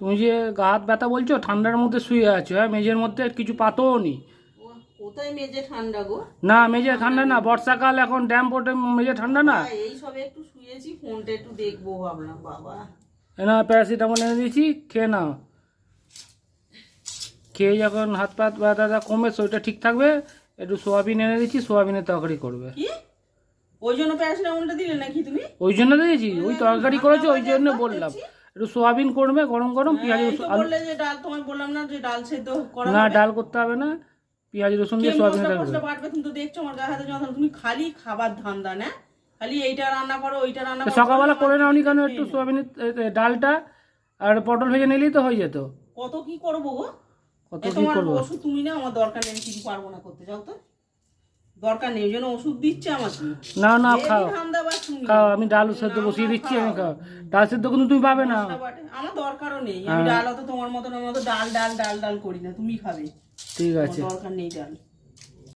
তুমি যে গা হাত ব্যথা বলছো ঠান্ডার মধ্যে শুয়ে আছো হ্যাঁ? মেঝের মধ্যে কিছু পাতও নি। কোথায় মেজে ঠান্ডা গো? না মেঝে ঠান্ডা না বর্ষাকাল এখন ড্যাম পোটে মেঝে ঠান্ডা না? এই সবে একটু শুয়েছি ফোনটা একটু দেখব ভাবলাম বাবা। এনা প্যারাসিটামল এনে দিয়েছি খেয়ে নাও। খেয়ে যখন হাত পা ব্যথাটা কমবে শরীরটা ঠিক থাকবে একটু সোয়াবিন এনে দিয়েছি সোয়াবিনের তরকারি করবে। ওই জন্য প্যারাসিটামলটা দিলে নাকি তুমি? ওই জন্য দিয়েছি ওই তরকারি করেছ ওই জন্য বললাম। একটু সোয়াবিন করবে গরম গরম পেঁয়াজ রসুন বললে যে ডাল তোমায় বললাম না যে ডাল সেদ্ধ করা না ডাল করতে হবে না পেঁয়াজ রসুন দিয়ে সোয়াবিন তুমি তো দেখছ আমার গায়ে হাতে যখন তুমি খালি খাবার ধান্দা না? খালি এইটা রান্না করো ওইটা রান্না করো। সকালবেলা করে নাওনি কেন একটু সোয়াবিনের এ, এ, ডালটা আর পটল ভেজে নিলেই তো হয়ে যেত। কত কি করব গো? কত কি করব? ওষুধ তুমি না আমার দরকার নেই কিছু পারব না করতে যাও তো। দরকার নেই জন্য ওষুধ দিচ্ছে আমাকে। না না খাও। খাও আমি ডাল সেদ্ধ বসিয়ে দিচ্ছি আমি খাও। ডাল সেদ্ধ কিন্তু তুমি পাবে না। আমার দরকারও নেই। হ্যাঁ। আমি ডাল অত তোমার মতন আমার ডাল ডাল ডাল ডাল করি না। তুমি খাবে। ঠিক আছে। দরকার নেই ডাল।